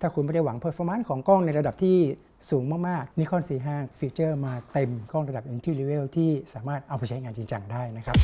ถ้าคุณไม่ได้หวัง performance ของกล้องในระดับที่สูงมากๆ Nikon C5 ฟีเจอร์มาเต็มกล้องระดับ entry level ที่สามารถเอาไปใช้งานจริงจังได้นะครับ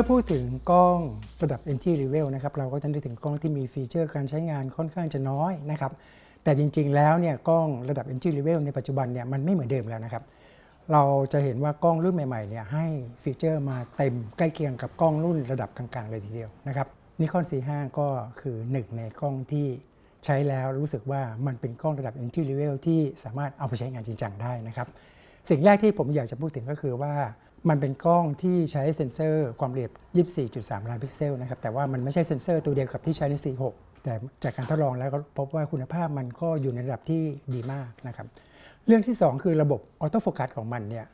มื่อพูดถึงกล้องระดับ entry level นะครับเราก็จะนึกถึงกล้องที่มีฟีเจอร์การใช้งานค่อนข้างจะน้อยนะครับแต่จริง ๆ แล้วเนี่ยกล้องระดับ entry level ในปัจจุบันเนี่ยมันไม่เหมือนเดิมแล้วนะครับ เราจะเห็นว่ากล้องรุ่นใหม่ๆเนี่ยให้ฟีเจอร์มาเต็มใกล้เคียงกับกล้องรุ่นระดับกลางๆเลยทีเดียวนะครับ Nikon C5 ก็คือหนึ่งในกล้องที่ใช้แล้วรู้สึกว่ามันเป็นกล้องระดับ entry level ที่สามารถเอาไปใช้งานจริงจังได้นะครับสิ่งแรกที่ผมอยากจะพูดถึงก็คือว่า มันเป็นกล้องที่ใช้เซ็นเซอร์ความละเอียด 24.3 ล้านพิกเซลนะครับแต่ว่ามันไม่ใช่เซ็นเซอร์ตัวเดียวกับที่ใช้ใน C6 แต่จากการทดลองแล้วก็พบว่าคุณภาพมันก็อยู่ในระดับที่ดีมากนะครับเรื่องที่ 2 คือระบบออโต้โฟกัสของมันเนี่ย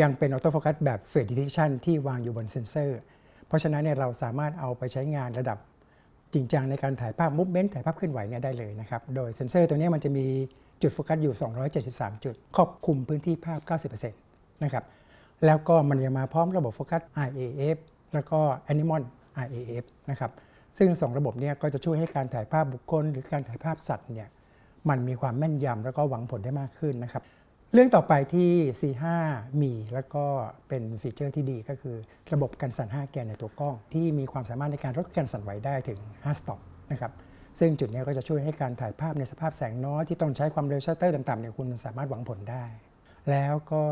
ยังเป็นออโต้โฟกัสแบบเฟ e ดิ e ชันที่วางอยู่บนเซ็นเซอร์ เพราะฉะนั้นเนี่ยเราสามารถเอาไปใช้งานระดับจริงจังในการถ่ายภาพมูฟเมนต์ถ่ายภาพเคลื่อนไหวเนี่ยได้เลยนะครับ โดยเซ็นเซอร์ตัวนี้มันจะมีจุดโฟกัสอยู่ 273 จุด ครอบคลุมพื้นที่ภาพ 90%นะครับ แล้วก็มันยังมาพร้อมระบบโฟกัส IAF แล้วก็ Animal IAF นะครับซึ่ง 2 ระบบเนี้ก็จะช่วยให้การถ่ายภาพบุคคล หรือการถ่ายภาพสัตว์เนี่ยมันมีความแม่นยำแล้วก็หวังผลได้มากขึ้นนะครับเรื่องต่อไปที่ C5 มีแล้วก็เป็นฟีเจอร์ที่ดีก็คือระบบกันสั่น 5 แกนในตัวกล้อง ที่มีความสามารถในการลดการสั่นไหวได้ถึง 5 สต็อปนะครับซึ่งจุดนี้ก็จะช่วยให้การถ่ายภาพในสภาพแสงน้อยที่ต้องใช้ความเร็วชัตเตอร์ต่ำๆเนี่ยคุณสามารถหวังผลได้ แล้วก็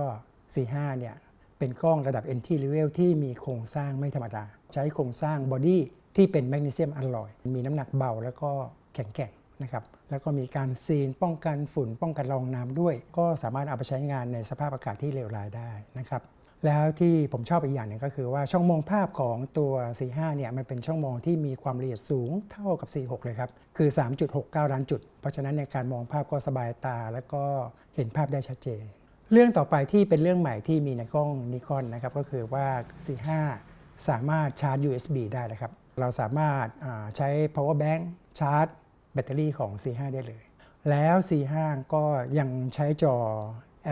C5 เนี่ย เป็นกล้องระดับ NT level ที่มีโครงสร้างไม่ธรรมดา ใช้โครงสร้างบอดี้ที่เป็นแมกนีเซียมอลลอย มีน้ำหนักเบาแล้วก็แข็งแกร่งนะครับแล้วก็มีการซีนป้องกันฝุ่น ป้องกันละองน้ำด้วย ก็สามารถเอาไปใช้งานในสภาพอากาศที่เลวร้ายได้นะครับแล้วที่ผมชอบอีกอย่างหนึงก็คือว่าช่องมองภาพของตัว C5 เนี่ยมันเป็นช่องมองที่มีความละเอียดสูงเท่ากับ C6 เลยครับ คือ 3.69 ล้านจุด เพราะฉะนั้นในการมองภาพก็สบายตาแล้วก็เห็นภาพได้ชัดเจน เรื่องต่อไปที่เป็นเรื่องใหม่ที่มีในกล้องนิคอนนะครับก็คือว่า C5 สามารถชาร์จ USB ได้นะครับ เราสามารถใช้ power bank ชาร์จ แบตเตอรี่ของ C5 ได้เลย แล้ว C5 ก็ยังใช้จอ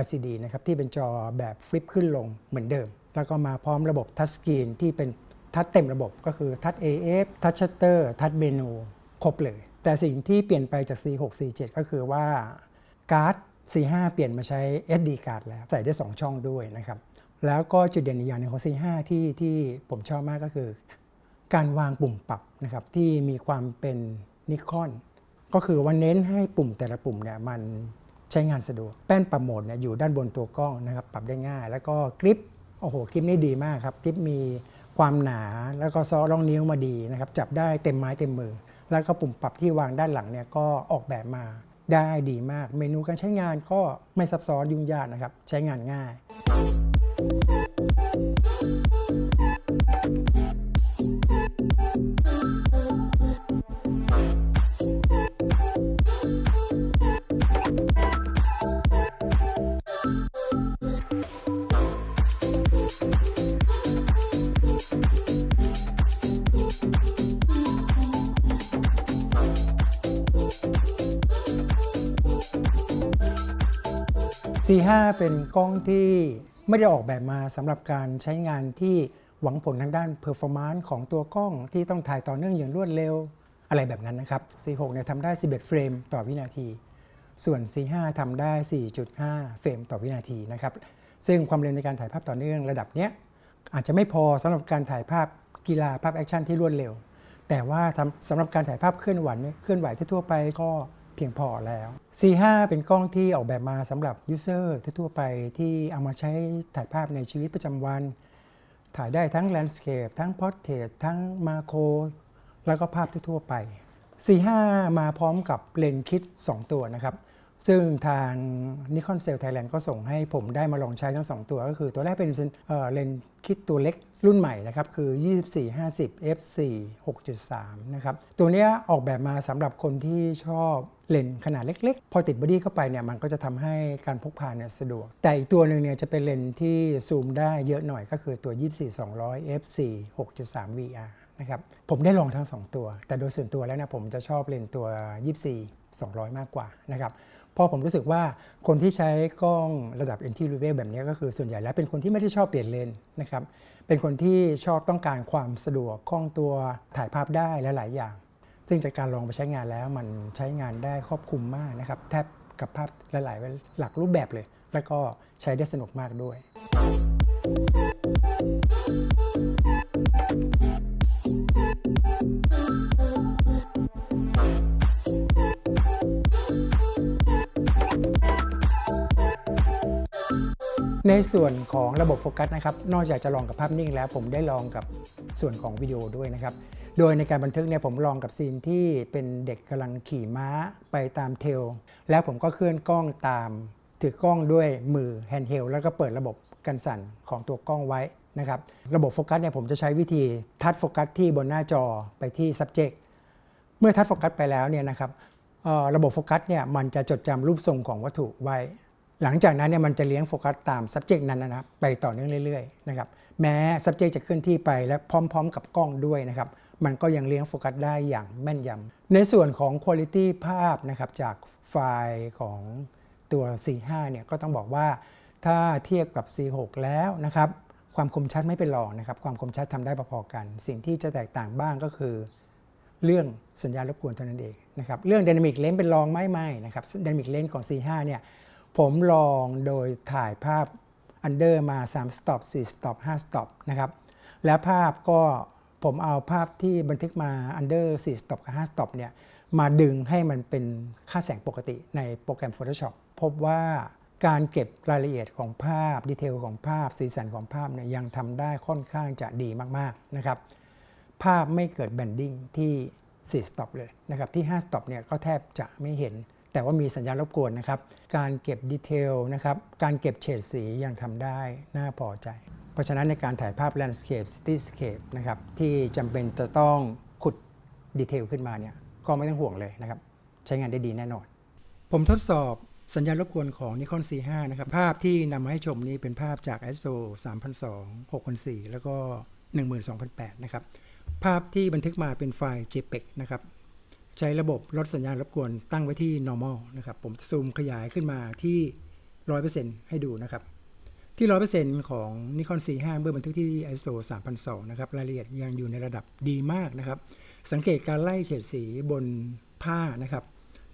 LCD นะครับที่เป็นจอแบบฟลิปขึ้นลงเหมือนเดิม แล้วก็มาพร้อมระบบทัชสกรีนที่เป็นทัชเต็มระบบก็คือทัช AF ทัชชัตเตอร์ทัชเมนูครบเลย แต่สิ่งที่เปลี่ยนไปจาก C6 C7 ก็คือว่าการ์ด C5 เปลี่ยนมาใช้ SD card แล้วใส่ได้ 2 ช่องด้วยนะครับ แล้วก็จุดเด่นอีกอย่างนึงของ C5 ที่ที่ผมชอบมากก็คือ การวางปุ่มปรับนะครับที่มีความเป็นนิคอนก็คือว่าเน้นให้ปุ่มแต่ละปุ่มเนี่ยมันใช้งานสะดวก แป้นปรับโหมดเนี่ยอยู่ด้านบนตัวกล้องนะครับปรับได้ง่าย แล้วก็กริปโอ้โหกริปนี่ดีมากครับกริปมีความหนาแล้วก็ซอร่องนิ้วมาดีนะครับจับได้เต็มไม้เต็มมือ แล้วก็ปุ่มปรับที่วางด้านหลังเนี่ยก็ออกแบบมา ได้ดีมาก เมนูการใช้งานก็ไม่ซับซ้อนยุ่งยากนะครับ ใช้งานง่าย C5 เป็นกล้องที่ไม่ได้ออกแบบมาสำหรับการใช้งานที่หวังผลทางด้าน performance ของตัวกล้องที่ต้องถ่ายต่อเนื่องอย่างรวดเร็วอะไรแบบนั้นนะครับ C6 เนี่ยทำได้ 11 เฟรมต่อวินาที ส่วน C5 ทำได้ 4.5 เฟรมต่อวินาทีนะครับ ซึ่งความเร็วในการถ่ายภาพต่อเนื่องระดับเนี้ยอาจจะไม่พอสำหรับการถ่ายภาพกีฬาภาพแอคชั่นที่รวดเร็ว แต่ว่าสำหรับการถ่ายภาพเคลื่อนไหวเคลื่อนไหวทั่วไปก็ เพียงพอแล้ว C5 เป็นกล้องที่ออกแบบมาสำหรับยูเซอร์ทั่วไปที่เอามาใช้ถ่ายภาพในชีวิตประจำวัน ถ่ายได้ทั้งแลนด์สเคปทั้งพอร์เทรตทั้งมาโครแล้วก็ภาพทั่วไป C5 มาพร้อมกับเลนส์คิด 2 ตัวนะครับ ซึ่งทาง Nikon Cell Thailand ก็ส่งให้ผมได้มาลองใช้ทั้ง 2 ตัวก็คือตัวแรกเป็นเเลนส์คิดตัวเล็กรุ่นใหม่นะครับ คือ 2450 f4 6.3 นะครับ ตัวนี้ออกแบบมาสำหรับคนที่ชอบเลนส์ขนาดเล็กๆ พอติดบอดี้เข้าไปเนี่ยมันก็จะทำให้การพกพาเนี่ยสะดวก แต่อีกตัวหนึ่งเนี่ยจะเป็นเลนส์ที่ซูมได้เยอะหน่อยก็คือตัว 24-200 f4 6.3 VR นะครับผมได้ลองทั้ง 2 ตัว แต่โดยส่วนตัวแล้วนะผมจะชอบเลนส์ตัว 24 200 มากกว่านะครับพราะผมรู้สึกว่าคนที่ใช้กล้องระดับ NT level แบบนี้ก็คือส่วนใหญ่แล้วเป็นคนที่ไม่ได้ชอบเปลี่ยนเลนนะครับเป็นคนที่ชอบต้องการความสะดวกคล่องตัวถ่ายภาพได้และหลายอย่าง ซึ่งจากการลองไปใช้งานแล้วมันใช้งานได้ครอบคลุมมากนะครับแทบกับภาพหลายๆ หลักรูปแบบเลย แล้วก็ใช้ได้สนุกมากด้วย ในส่วนของระบบโฟกัสนะครับ นอกจากจะลองกับภาพนิ่งแล้ว ผมได้ลองกับส่วนของวิดีโอด้วยนะครับ โดยในการบันทึกเนี่ยผมลองกับซีนที่เป็นเด็กกำลังขี่ม้าไปตามเทล แล้วผมก็เคลื่อนกล้องตาม ถือกล้องด้วยมือแฮนด์เฮลแล้วก็เปิดระบบกันสั่นของตัวกล้องไว้นะครับ ระบบโฟกัสเนี่ยผมจะใช้วิธีทัดโฟกัสที่บนหน้าจอไปที่ subject เมื่อทัดโฟกัสไปแล้วเนี่ยนะครับระบบโฟกัสเนี่ยมันจะจดจำรูปทรงของวัตถุไว้ หลังจากนั้นเนี่ยมันจะเลี้ยงโฟกัสตาม subject นั้นนะครับไปต่อเนื่องเรื่อยๆนะครับแม้ subject จะเคลื่อนที่ไปและพร้อม ๆ กับกล้องด้วยนะครับมันก็ยังเลี้ยงโฟกัสได้อย่างแม่นยำในส่วนของ quality ภาพนะครับจากไฟล์ของตัว C5 เนี่ยก็ต้องบอกว่าถ้าเทียบกับ C6 แล้วนะครับความคมชัดไม่เป็นรองนะครับความคมชัดทำได้พอๆกัน สิ่งที่จะแตกต่างบ้างก็คือ เรื่องสัญญาณรบกวนเท่านั้นเองนะครับเรื่อง Dynamic Range เป็นรองไม่ไม่นะครับ Dynamic Range ของ C5 เนี่ย ผมลองโดยถ่ายภาพ Under มา3 stop 4 stop 5 stop นะครับและภาพก็ผมเอาภาพที่บันทึกมา Under 4 stop กับ5 stop เนี่ยมาดึงให้มันเป็นค่าแสงปกติในโปรแกรม Photoshop พบว่าการเก็บรายละเอียดของภาพดีเทลของภาพสีสันของภาพเนี่ยยังทำได้ค่อนข้างจะดีมากๆนะครับภาพไม่เกิดแบนดิ้งที่ 4 stop เลยนะครับที่ 5 stop เนี่ยก็แทบจะไม่เห็น แต่ว่ามีสัญญาณรบกวนนะครับ การเก็บดีเทลนะครับ การเก็บเฉดสียังทำได้ น่าพอใจ เพราะฉะนั้นในการถ่ายภาพ landscape cityscape นะครับที่จำเป็นจะต้องขุดดีเทลขึ้นมาเนี่ยก็ไม่ต้องห่วงเลยนะครับ ใช้งานได้ดีแน่นอน ผมทดสอบสัญญาณรบกวนของ Nikon C5 นะครับ ภาพที่นำมาให้ชมนี้เป็นภาพจาก ISO 3002 6004 แล้วก็ 12008 นะครับ ภาพที่บันทึกมาเป็นไฟล์ JPEG นะครับ ใช้ระบบลดสัญญาณรบกวนตั้งไว้ที่ normal นะครับ ผมซูมขยายขึ้นมาที่ 100%ให้ดูนะครับ ที่ 100%ของ Nikon C5 เมื่อบันทึกที่ ISO 3002นะครับ รายละเอียดยังอยู่ในระดับดีมากนะครับ สังเกตการไล่เฉดสีบนผ้านะครับ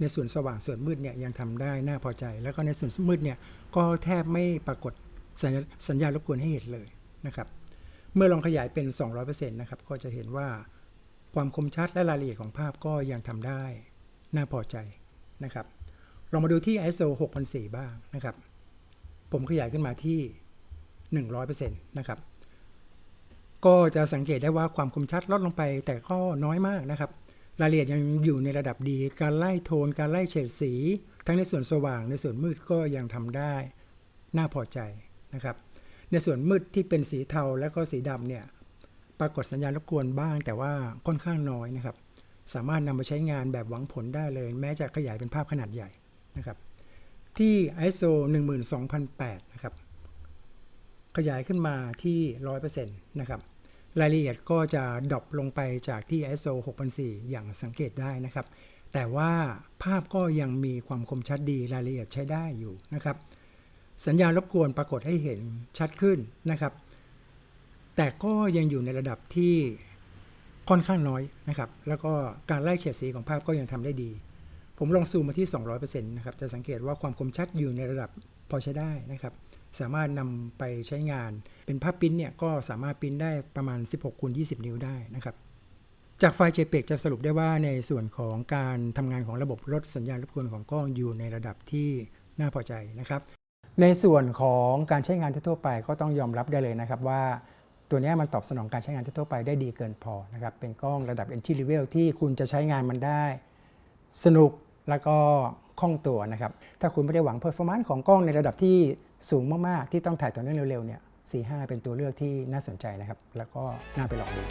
ในส่วนสว่างส่วนมืดเนี่ยยังทำได้น่าพอใจ แล้วก็ในส่วนมืดเนี่ยก็แทบไม่ปรากฏสัญญาสัญญาณรบกวนให้เห็นเลยนะครับ เมื่อลองขยายเป็น 200%นะครับ ก็จะเห็นว่า ความคมชัดและรายละเอียดของภาพก็ยังทำได้ น่าพอใจนะครับลองมาดูที่ ISO 6004 บ้างนะครับ ผมขยายขึ้นมาที่ 100%นะครับ ก็จะสังเกตได้ว่าความคมชัดลดลงไปแต่ก็น้อยมากนะครับ รายละเอียดยังอยู่ในระดับดี การไล่โทน การไล่เฉดสี ทั้งในส่วนสว่าง ในส่วนมืดก็ยังทำได้ น่าพอใจนะครับ ในส่วนมืดที่เป็นสีเทาและก็สีดำเนี่ย ปรากฏสัญญาณรบกวนบ้าง แต่ว่าค่อนข้างน้อยนะครับ สามารถนำไปใช้งานแบบหวังผลได้เลย แม้จะขยายเป็นภาพขนาดใหญ่นะครับ ที่ ISO 12008 นะครับ ขยายขึ้นมาที่ 100%นะครับ รายละเอียดก็จะดรอปลงไปจากที่ ISO 6004 อย่างสังเกตได้นะครับ แต่ว่าภาพก็ยังมีความคมชัดดีรายละเอียดใช้ได้อยู่นะครับ สัญญาณรบกวนปรากฏให้เห็นชัดขึ้นนะครับ แต่ก็ยังอยู่ในระดับที่ค่อนข้างน้อยนะครับ แล้วก็การไล่เฉดสีของภาพก็ยังทำได้ดี ผมลองซูมมาที่ 200%นะครับ จะสังเกตว่าความคมชัดอยู่ในระดับพอใช้ได้นะครับ สามารถนำไปใช้งาน เป็นภาพปริ้นเนี่ยก็สามารถปริ้นได้ประมาณ 16คูณ20 นิ้วได้นะครับ จากไฟล์ JPEG จะสรุปได้ว่าในส่วนของการทำงานของระบบลดสัญญาณรบกวนของกล้องอยู่ในระดับที่น่าพอใจนะครับ ในส่วนของการใช้งานทั่วไปก็ต้องยอมรับได้เลยนะครับว่า ตัวนี้มันตอบสนองการใช้งานทั่วไปได้ดีเกินพอนะครับเป็นกล้องระดับ entry level ที่คุณจะใช้งานมันได้ สนุกแล้วก็คล่องตัวนะครับ ถ้าคุณไม่ได้หวัง performance ของกล้องในระดับที่สูงมาก ๆ ที่ต้องถ่ายต่อเนื่องเร็ว ๆ เนี่ย C5 เป็นตัวเลือกที่น่าสนใจนะครับ แล้วก็น่าไปลองดู